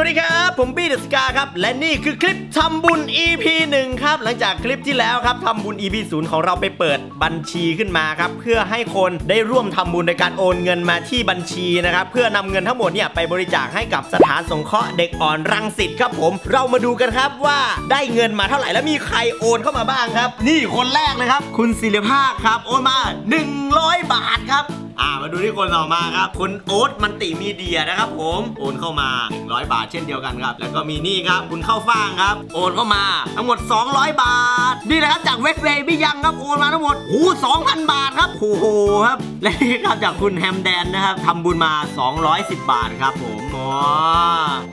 วัสดีครับ ผมบี้เดอะสกาครับ และนี่คือคลิปทำบุญ EP 1 ครับ หลังจากคลิปที่แล้วครับทำบุญ EP 0 ของเราไปเปิดบัญชีขึ้นมาครับ เพื่อให้คนได้ร่วมทำบุญในการโอนเงินมาที่บัญชีนะครับ เพื่อนำเงินทั้งหมดเนี่ยไปบริจาคให้กับสถานสงเคราะห์เด็กอ่อนรังสิตครับผม เรามาดูกันครับว่าได้เงินมาเท่าไหร่แล้วมีใครโอนเข้ามาบ้างครับ นี่คนแรกเลยครับ คุณศิริภาคครับ โอนมา 100 บาทครับ มาดูที่คนต่อมาครับ คุณโอ๊ตมันติมีเดียนะครับผมโอนเข้ามา 100 บาทเช่นเดียวกันครับ แล้วก็มีนี่ครับคุณเข้าฟ่างครับ โอนเข้ามา ทั้งหมด 200 บาท นี่นะครับจากเวสเวย์พี่ยังครับโอนมาทั้งหมดโอ้2,000 บาทครับโอ้โหครับ และนี่ครับจากคุณแฮมแดนนะครับทำบุญมา 210 บาทครับผมอ๋อ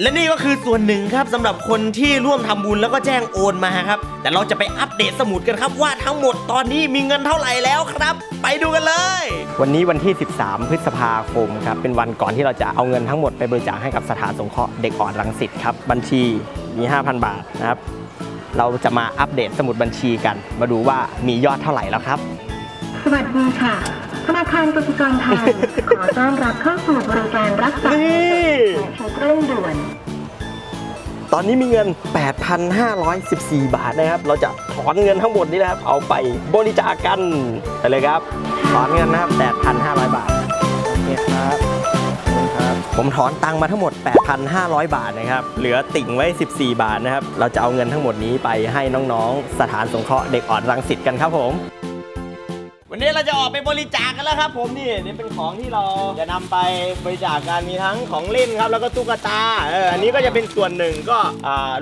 และนี่ก็คือส่วนหนึ่งครับสำหรับคนที่ร่วมทำบุญแล้วก็แจ้งโอนมาครับ แต่เราจะไปอัปเดตสมุดกันครับว่าทั้งหมดตอนนี้มีเงินเท่าไหร่แล้วครับ ไปดูกันเลย วันนี้วันที่13พฤษภาคมครับเป็นวันก่อนที่เราจะเอาเงินทั้งหมดไปบริจาคให้กับสถานสงเคราะห์เด็กอ่อนรังสิตครับบัญชีมี 5,000 บาทนะครับเราจะมาอัปเดตสมุดบัญชีกัน มาดูว่ามียอดเท่าไหร่แล้วครับ สวัสดีค่ะ ธนาคารกสิกรไทย ขอต้อนรับเข้าสู่บริการรักษานี่เช็คเร่งด่วน ตอนนี้มีเงิน 8,514 บาทนะครับ เราจะถอนเงินทั้งหมดนี้นะครับ เอาไปบริจาคกันไปเลยครับ ถอนเงินนะครับ 8,500 บาทนี่ครับขอบคุณครับผมถอนตังค์มาทั้งหมด 8,500 บาทนะครับ เหลือติ่งไว้ 14 บาทนะครับ เราจะเอาเงินทั้งหมดนี้ไปให้น้องๆ สถานสงเคราะห์เด็กอ่อนรังสิตกันครับผม วันนี้เราจะออกไปบริจาคกันแล้วครับ ผมนี่นี่เป็นของที่เราจะนำไปบริจาคกันมีทั้งของเล่นครับ แล้วก็ตุ๊กตาเอออันนี้ก็จะเป็นส่วนหนึ่งก็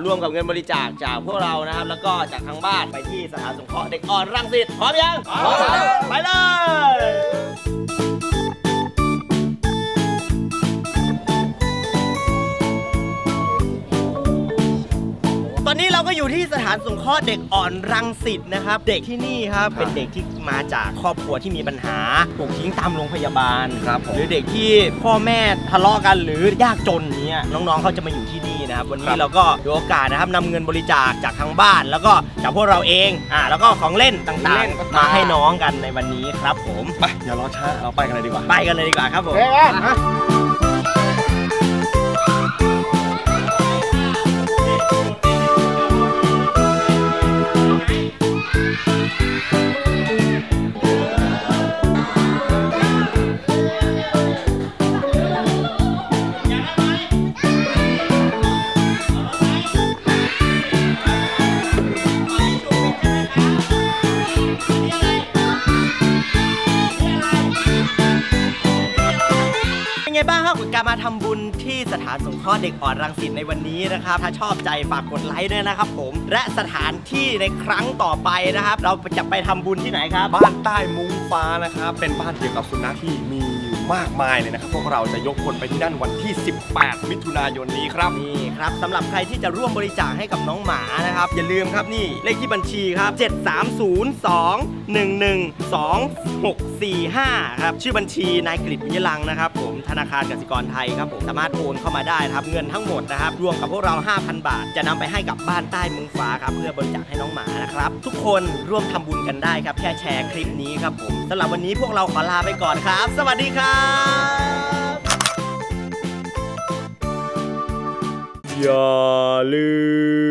รวมกับเงินบริจาคจากพวกเรานะครับ แล้วก็จากทางบ้านไปที่สถานสงเคราะห์เด็กอ่อนรังสิตพร้อมยังพร้อมไปเลย ที่สถานสงเคราะห์เด็กอ่อนรังสิตนะครับ เด็กที่นี่ครับเป็นเด็กที่มาจากครอบครัวที่มีปัญหาถูกทิ้งตามโรงพยาบาลครับผมหรือเด็กที่พ่อแม่ทะเลาะกันหรือยากจนเนี้ยน้องๆเขาจะมาอยู่ที่นี่นะครับวันนี้เราก็ถือโอกาสนะครับนำเงินบริจาคจากทางบ้าน แล้วก็จากพวกเราเองอ่าแล้วก็ของเล่นต่างๆ มาให้น้องกันในวันนี้ครับผมไปอย่ารอช้าเราไปกันเลยดีกว่าไปกันเลยดีกว่าครับผม บ้างครับกับการมาทำบุญที่สถานสงเคราะห์เด็กอ่อนรังสิตในวันนี้นะครับ ถ้าชอบใจฝากกดไลค์ด้วยนะครับผม และสถานที่ในครั้งต่อไปนะครับ เราจะไปทำบุญที่ไหนครับ บ้านใต้มุ้งฟ้านะครับ เป็นบ้านเกี่ยวกับสุนัขที่มีอยู่มากมายเลยนะครับ พวกเราจะยกคนไปที่นั่นวันที่ 18 มิถุนายนนี้ครับ นี่ครับสำหรับใครที่จะร่วมบริจาคให้กับน้องหมานะครับ อย่าลืมครับนี่เลขที่บัญชีครับ 7302112645 ครับ ชื่อบัญชีนายกฤษวิยลังนะครับ ผมธนาคารกสิกรไทยครับผมสามารถโอนเข้ามาได้ครับเงินทั้งหมดนะครับรวมกับพวกเรา 5,000 บาท จะนำไปให้กับบ้านใต้มุงฟ้าครับเพื่อบริจาคให้น้องหมานะครับ ทุกคนร่วมทำบุญกันได้ครับแค่แชร์คลิปนี้ครับผมสำหรับวันนี้พวกเราขอลาไปก่อนครับ สวัสดีครับครับอย่าลืม